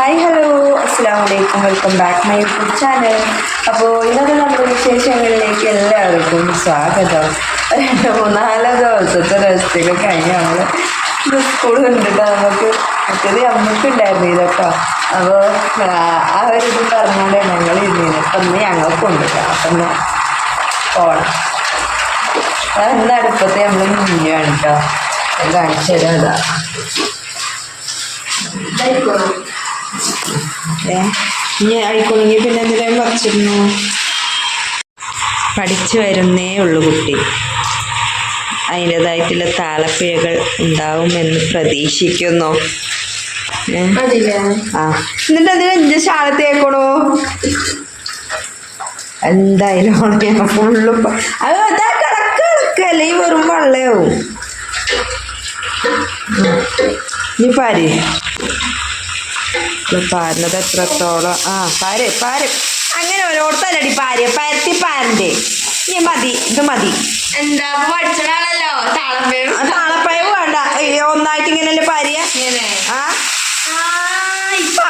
Hi hello അസ്സാം വലൈക്കും welcome back my YouTube channel അപ്പോൾ ഇന്നത്തെ നമ്മുടെ വിശേഷങ്ങളിലേക്ക് എല്ലാവർക്കും സ്വാഗതം. രണ്ട് മൂന്നാൽ ദിവസത്തെ റെസ്റ്റിൽ കഴിഞ്ഞ് നമ്മൾ സ്കൂൾ കണ്ടിട്ട് നമുക്ക് മറ്റേത് അമ്മയ്ക്ക് ഉണ്ടായിരുന്നു ഇതൊക്കെ അപ്പോൾ ആ ഒരു ഇത് പറഞ്ഞുകൊണ്ട് ഞങ്ങൾ ഇരുന്നിരുന്നു. അപ്പം ഇന്ന് ഞങ്ങൾക്ക് ഉണ്ട് അപ്പം പോകണം അതെന്താ അടുപ്പത്തെ നമ്മൾ മുന്നിലാണ് കേട്ടോ. കാണിച്ചു തരാം. അതാ ഇനി ആയിക്കോളെങ്കിൽ പിന്നെ എന്തിനാ വച്ചിരുന്നു? പഠിച്ചു വരുന്നേ ഉള്ളു കുട്ടി. അതിന്റെതായിട്ടുള്ള താളപ്പിഴകൾ ഉണ്ടാവുമെന്ന് പ്രതീക്ഷിക്കുന്നു? ആ. എന്നിട്ട് അതിന് എന്ത് ശാലത്തേക്കണോ എന്തായാലും ഫുള്ള് അത് അതാ കിടക്ക് കിടക്കല്ലേ ഈ വെറും വെള്ളയാവും. ഇനി പാരി. പാരുന്നത് എത്രത്തോളം? ആ പാര് പാര്. അങ്ങനെ ഓരോരുത്തരടി പാര്. പരത്തി പാരണ്ടേ. ഇനി മതി ഇത് മതി. എന്താ പഠിച്ചതാണല്ലോ താളപ്പഴം വേണ്ട. ഒന്നായിട്ട് ഇങ്ങനെയല്ലേ പാരിയ? ആ? ഇപ്പൊ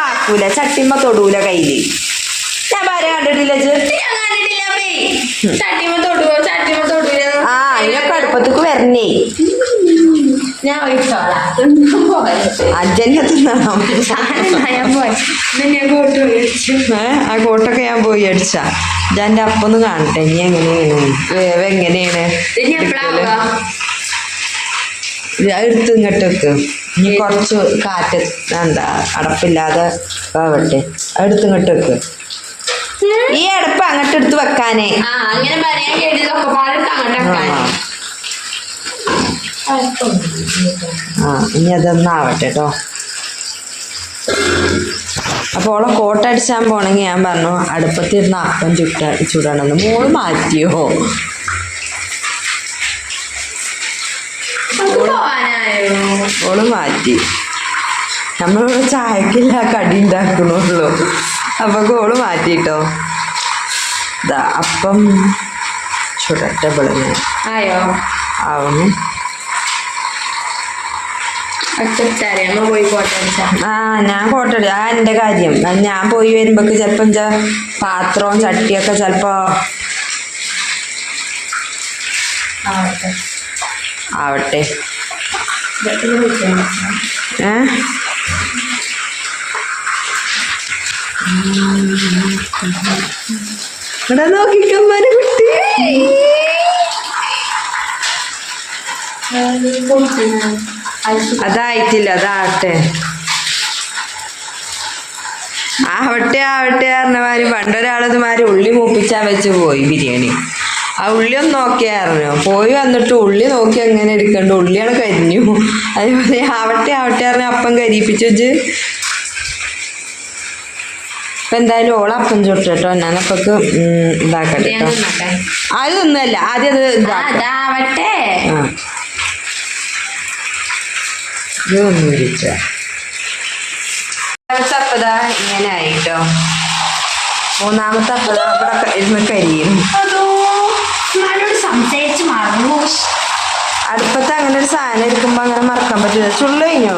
ആക്കൂല. ചട്ടിമ്മ തൊടൂല കയ്യിൽ. ഞാൻ പാര കണ്ടിട്ടില്ല ഇജ്ജ്? ഞാൻ കണ്ടിട്ടില്ല അമ്മേ. ചട്ടിമ തൊടുവോ ചട്ടിമ തൊടൂല. ആ അതിനൊക്കെ അടുപ്പത്തേക്ക് വരണേ. ഞാൻ ഒഴിച്ചോളാം തിന്നണം ഞാൻ പോയി എന്നാ ഞാൻ കോട്ട് ആ കോട്ടൊക്കെ ഞാൻ പോയി അടിച്ചാ. ഇതെന്റെ അപ്പൊന്ന് കാണട്ടെ ഇനി എങ്ങനെയാണ്? വേവ് എങ്ങനെയാണ്? എടുത്ത് ഇങ്ങോട്ട് വെക്ക്. ഇനി കുറച്ച് കാറ്റ് എന്താ അടപ്പില്ലാതെ ആവട്ടെ. എടുത്ത് ഇങ്ങോട്ട് വെക്ക്. ഈ അടപ്പ് അങ്ങോട്ട് എടുത്ത് വെക്കാനേ. ആ അങ്ങനെ പറയാൻ കേട്ടതൊക്കെ പാടിട്ട് അങ്ങോട്ട് ആ ഇനി അതൊന്നാവട്ടെ കേട്ടോ അപ്പോൾ ഓളെ കോട്ടടിച്ചാൻ പോണെങ്കിൽ ഞാൻ പറഞ്ഞു അടുപ്പത്തിരുന്ന് അപ്പം ചുട്ട ചുടണമെന്ന് മോൾ മാറ്റിയോ? ഓൾ മാറ്റി. നമ്മളിവിടെ ചായക്കില്ല കടി ഉണ്ടാക്കണുള്ളൂ അപ്പൊ ഗോൾ മാറ്റിട്ടോ. ഇതാ അപ്പം ചുടട്ടെ വെളുങ്ങ ആയോ? ആവുന്നു ആ ഞാൻ കോട്ടടി ആ എന്റെ കാര്യം. ഞാൻ പോയി വരുമ്പോക്ക് ചെലപ്പോ എന്താ പാത്രവും ചട്ടിയൊക്കെ ചെലപ്പോ ആവട്ടെ. ഏ? ഇവിടെ നോക്കിക്കമ്മാരെ കുട്ടി. അതായിട്ടില്ല അതാവട്ടെ ആവട്ടെ ആവട്ടെ പറഞ്ഞമാര് പണ്ടൊരാളതുമാര് ഉള്ളി മൂപ്പിച്ചാൻ വെച്ച് പോയി ബിരിയാണി. ആ ഉള്ളി ഒന്ന് നോക്കിയായിരുന്നു പോയി വന്നിട്ട് ഉള്ളി നോക്കി എങ്ങനെ എടുക്കണ്ട? ഉള്ളിയാണ് കരിഞ്ഞു. അതേപോലെ ആവട്ടെ ആവട്ടെ പറഞ്ഞ അപ്പം കരിയിപ്പിച്ചു വെച്ച്. ഇപ്പൊ എന്തായാലും ഓള അപ്പം ചുട്ടു കേട്ടോ. ഞാനപ്പൊക്ക് ഇതാക്കട്ടെ അതൊന്നുമല്ല ആദ്യം അത് ഇതാക്കാം. ഇതൊന്നും ഇരിച്ച അപ്പതാ ഇങ്ങനെ ആയിട്ടോ. മൂന്നാമത്തെ അപ്പത ഇവിടെ ഇരുന്ന് കരിയും. സംസാരിച്ച് മറന്നു അടുപ്പത്ത് അങ്ങനെ ഒരു സാധനം ഇരിക്കുമ്പോ അങ്ങനെ മറക്കാൻ പറ്റില്ല. ചുള്ളു കഴിഞ്ഞോ?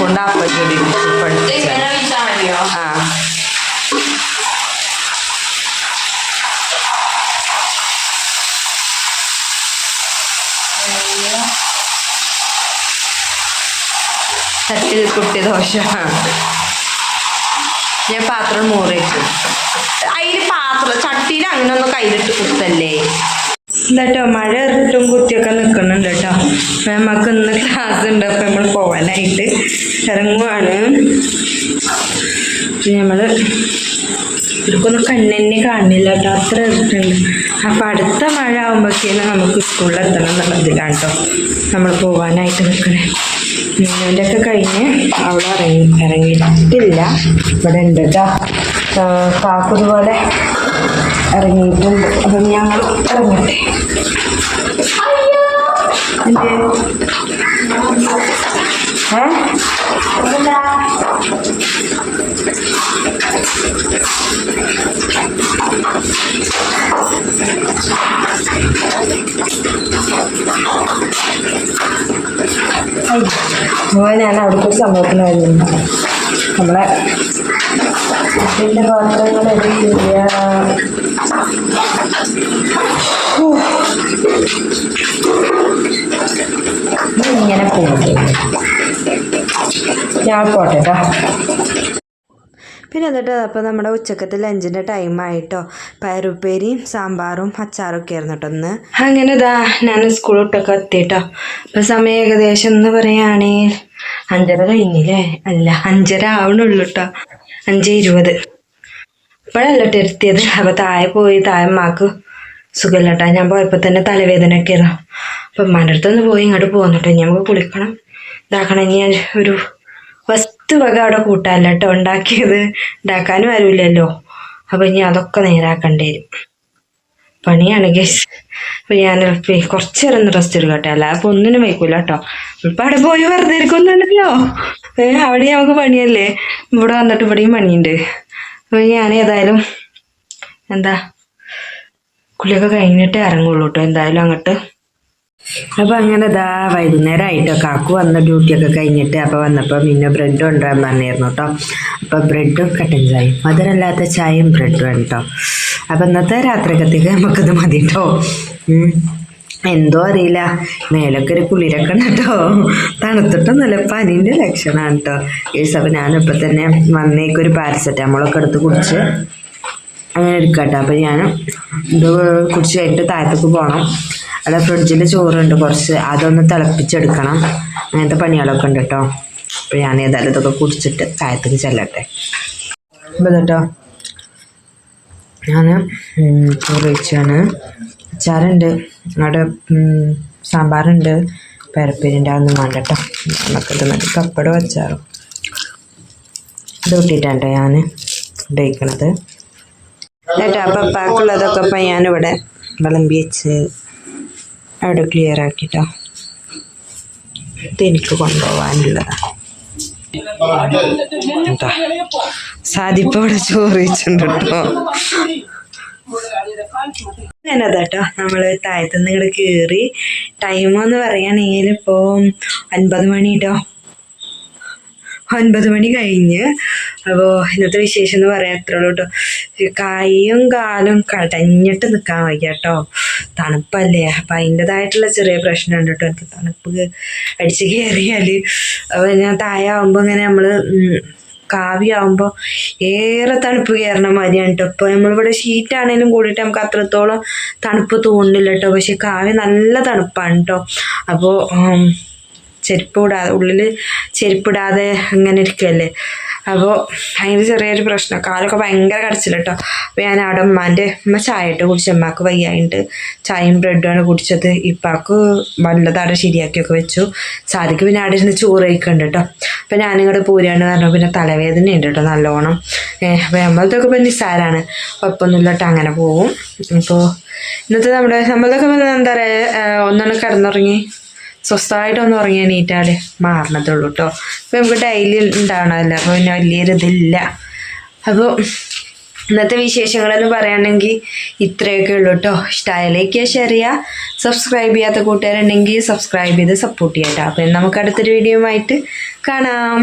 കൊണ്ട് ആ പരിപാടി മതിയോ? ആ. തട്ടിൽ കുട്ടി ദോശ. ഞാൻ പാത്രം മൂറേക്കും അതിൽ പാത്രം ചട്ടിയിൽ അങ്ങനെ ഒന്ന് കയ്യിലിട്ട് കുത്തല്ലേ? എന്താട്ടോ മഴ ഇട്ടും കുത്തിയൊക്കെ നിൽക്കുന്നുണ്ട് കേട്ടോ. നമുക്ക് ഇന്ന് ക്ലാസ് ഉണ്ട് അപ്പം നമ്മൾ പോകാനായിട്ട് ഇറങ്ങുവാണ്. നമ്മൾ ഇവർക്കൊന്നും കണ്ണെന്നെ കാണില്ല കേട്ടോ അത്ര ഇട്ടുണ്ട് അപ്പം അടുത്ത മഴ ആകുമ്പോഴേക്കും നമുക്ക് സ്കൂളിൽ എത്തണം എന്നുള്ളതിലാണ് കേട്ടോ നമ്മൾ പോകാനായിട്ട് നിൽക്കണേ ഒക്കെ കഴിഞ്ഞ് അവിടെ ഇറങ്ങി ഇറങ്ങിയിട്ടില്ല. ഇവിടെ ഉണ്ട് കേട്ടോ കാക്കുതുപോലെ ഇറങ്ങിയിട്ടുണ്ട്. അപ്പം ഞങ്ങൾ ഇറങ്ങട്ടെ. എന്തേ? ഏ എന്താ മോൻ ഞാൻ അവിടുത്തെ ഒരു സംഭവത്തിന് വരുന്നു നമ്മളെ ഇതിന്റെ പാത്രങ്ങൾ എടുക്കില്ല ഇങ്ങനെ പോകും ഞാൻ പോട്ടെ കേട്ടോ പിന്നെ എന്നിട്ട് അപ്പോൾ നമ്മുടെ ഉച്ചക്കത്തെ ലഞ്ചിന്റെ ടൈം ആയിട്ടോ. പയറുപ്പേരിയും സാമ്പാറും അച്ചാറൊക്കെ ആയിരുന്നു കേട്ടോ ഒന്ന് അങ്ങനെ ഇതാ ഞാൻ സ്കൂൾ വിട്ടൊക്കെ എത്തിയിട്ടോ അപ്പോൾ സമയം ഏകദേശം എന്ന് പറയുകയാണെങ്കിൽ അഞ്ചര കഴിഞ്ഞില്ലേ? അല്ല അഞ്ചര ആവണുള്ളൂ കേട്ടോ അഞ്ച് ഇരുപത്. ഇപ്പോഴല്ല എത്തിയത്? അപ്പോൾ താഴെ പോയി താഴെ അമ്മയ്ക്ക് സുഖമില്ല കേട്ടോ ഞാൻ പോയപ്പോൾ തന്നെ തലവേദന ഒക്കെ ആയിരുന്നു അപ്പം ഉമ്മാന്റെ അടുത്തൊന്ന് പോയി ഇങ്ങോട്ട് പോകുന്നുട്ടോ ഇനി നമുക്ക് കുളിക്കണം. ഇതാക്കണം ഇനി ഞാൻ ഒരു വസ്തു വക അവിടെ കൂട്ടാല്ല കേട്ടോ ഉണ്ടാക്കിയത്. ഉണ്ടാക്കാനും ആരുമില്ലല്ലോ. അപ്പം ഇനി അതൊക്കെ നേരാക്കേണ്ടി വരും. പണിയാണ് ഗസ് അപ്പം ഞാൻ കുറച്ച് നേരം ഒന്ന് റെസ്റ്റ് എടുക്കട്ടെ. അല്ല അപ്പം ഒന്നിനും വയ്ക്കൂല കേട്ടോ ഇപ്പം അവിടെ പോയി വെറുതെ ഇരിക്കുന്നുണ്ടല്ലോ. ഏ അവിടെ നമുക്ക് പണിയല്ലേ? ഇവിടെ വന്നിട്ട് ഇവിടെയും പണിയുണ്ട്. അപ്പം ഞാൻ ഏതായാലും എന്താ കുളിയൊക്കെ കഴിഞ്ഞിട്ടേ ഇറങ്ങുള്ളൂ കേട്ടോ എന്തായാലും അങ്ങോട്ട്. അപ്പോൾ അങ്ങനെ ഇതാ വൈകുന്നേരം ആയിട്ടോ കാക്കു വന്ന ഡ്യൂട്ടിയൊക്കെ കഴിഞ്ഞിട്ട് അപ്പോൾ വന്നപ്പോൾ പിന്നെ ബ്രെഡ് കൊണ്ടുവരാൻ പറഞ്ഞിരുന്നു കേട്ടോ അപ്പോൾ ബ്രെഡും കട്ടൻ ചായയും മധുരമില്ലാത്ത ചായയും ബ്രെഡും ആണ് കേട്ടോ അപ്പോൾ ഇന്നത്തെ രാത്രിക്കത്തേക്ക് നമുക്കത് മതി കേട്ടോ. എന്തോ അറിയില്ല. മേലൊക്കെ ഒരു കുളിരക്കണം കേട്ടോ തണുത്തിട്ടൊന്നുമല്ല പനീന്റെ ലക്ഷണമാണ് കേട്ടോ ഏസ് അപ്പോൾ ഞാനിപ്പോൾ തന്നെ വന്നേക്കൊരു പാരസെറ്റാമോളൊക്കെ എടുത്ത് കുടിച്ച് അങ്ങനെ എടുക്കട്ടെ. അപ്പോൾ ഞാൻ ഇത് കുടിച്ച് കഴിഞ്ഞിട്ട് താഴത്തേക്ക് പോകണം അവിടെ ഫ്രിഡ്ജിൽ ചോറുണ്ട് കുറച്ച്. അതൊന്ന് തിളപ്പിച്ചെടുക്കണം. അങ്ങനത്തെ പണികളൊക്കെ ഉണ്ട് കേട്ടോ അപ്പോൾ ഞാൻ ഏതായാലും ഇതൊക്കെ കുടിച്ചിട്ട് താഴത്തേക്ക് ചെല്ലട്ടെ. അപ്പോൾ കേട്ടോ ഞാൻ ചോറ് വെച്ചാണ് അച്ചാറുണ്ട്. അവിടെ സാമ്പാറുണ്ട്. പേരപ്പേരിന്റെ അതൊന്നും വേണ്ട കേട്ടോ നമുക്കിത് മതി. പപ്പടം അച്ചാറും. ഇത് കൂട്ടിയിട്ടാണ് കേട്ടോ ഞാൻ ഉപയോഗിക്കണത് എന്നിട്ട് അപ്പം പാക്കുള്ളതൊക്കെ ഇപ്പം ഞാനിവിടെ വിളമ്പി വെച്ച് അവിടെ ക്ലിയർ ആക്കിട്ടോ. എനിക്ക് കൊണ്ടുപോകാനുള്ളതാണ് എന്താ? സാദിപ്പ ഇവിടെ ചോറ് വെച്ചിട്ടുണ്ട് കേട്ടോ. ഞാനതാട്ടോ നമ്മൾ താഴത്തുനിന്ന് ഇങ്ങോട്ട് കയറി ടൈമെന്ന് പറയുകയാണെങ്കിൽ ഇപ്പോൾ ഒൻപത് മണി കേട്ടോ ഒൻപത് മണി കഴിഞ്ഞ്. അപ്പോൾ ഇന്നത്തെ വിശേഷം എന്ന് പറയാൻ അത്രേ ഉള്ളൂ കേട്ടോ കൈയും കാലും കടഞ്ഞിട്ട് നിൽക്കാൻ വയ്യ കേട്ടോ തണുപ്പല്ലേ? അപ്പം അതിന്റെതായിട്ടുള്ള ചെറിയ പ്രശ്നമുണ്ട് കേട്ടോ എനിക്ക് തണുപ്പ് അടിച്ച് കയറിയാൽ അപ്പോൾ ഞാൻ താഴെ ആകുമ്പോൾ ഇങ്ങനെ നമ്മൾ കാവ്യാവുമ്പോൾ ഏറെ തണുപ്പ് കയറണ മാതിരിയാണ് കേട്ടോ ഇപ്പോൾ നമ്മളിവിടെ ഷീറ്റാണേലും കൂടിയിട്ട് നമുക്ക് അത്രത്തോളം തണുപ്പ് തോന്നുന്നില്ല കേട്ടോ പക്ഷെ കാവ്യ നല്ല തണുപ്പാണ് കേട്ടോ അപ്പോൾ ചെരുപ്പ് ഇടാതെ ഉള്ളിൽ ചെരുപ്പിടാതെ അങ്ങനെ ഇരിക്കുകയല്ലേ അപ്പോൾ അതിന് ചെറിയൊരു പ്രശ്നം. കാലൊക്കെ ഭയങ്കര കടച്ചില്ല കേട്ടോ അപ്പോൾ ഞാൻ അവിടെ ഉമ്മാന്റെ ഉമ്മ ചായ ഇട്ട് കുടിച്ചു. ഉമ്മാക്ക് വയ്യായിട്ട് ചായയും ബ്രെഡുമാണ് കുടിച്ചത്. ഇപ്പാക്ക് വല്ലതാടെ ശരിയാക്കിയൊക്കെ വെച്ചു. സാധിക്ക് പിന്നെ അവിടെ ഇരുന്ന് ചോറ് കഴിക്കുന്നുണ്ട് കേട്ടോ അപ്പോൾ ഞാനിങ്ങോട്ട് പൂരാണ് പറഞ്ഞു. പിന്നെ തലവേദന ഉണ്ട് കേട്ടോ നല്ലോണം അപ്പോൾ നമ്മളതൊക്കെ ഇപ്പം നിസ്സാരമാണ് കുഴപ്പമൊന്നുമില്ല കേട്ടോ അങ്ങനെ പോവും. അപ്പോൾ ഇന്നത്തെ നമ്മുടെ നമ്മളതൊക്കെ എന്താ പറയുക ഒന്നാണ് കിടന്നുറങ്ങി. സ്വസ്ഥമായിട്ട് ഒന്ന് ഉറങ്ങി എണീറ്റാൽ മാറണതേ ഉള്ളൂ കേട്ടോ അപ്പോൾ നമുക്ക് ഡെയിലി ഉണ്ടാവണമല്ലോ അപ്പോൾ പിന്നെ വലിയൊരു ഇതില്ല അപ്പോൾ ഇന്നത്തെ വിശേഷങ്ങളെന്ന് പറയുകയാണെങ്കിൽ ഇത്രയൊക്കെ ഉള്ളൂ കേട്ടോ ഇഷ്ടമായാലേക്ക് ഷെയർ ചെയ്യുക സബ്സ്ക്രൈബ് ചെയ്യാത്ത കൂട്ടുകാരുണ്ടെങ്കിൽ സബ്സ്ക്രൈബ് ചെയ്ത് സപ്പോർട്ട് ചെയ്യാം കേട്ടോ അപ്പം നമുക്ക് അടുത്തൊരു വീഡിയോ ആയിട്ട് കാണാം.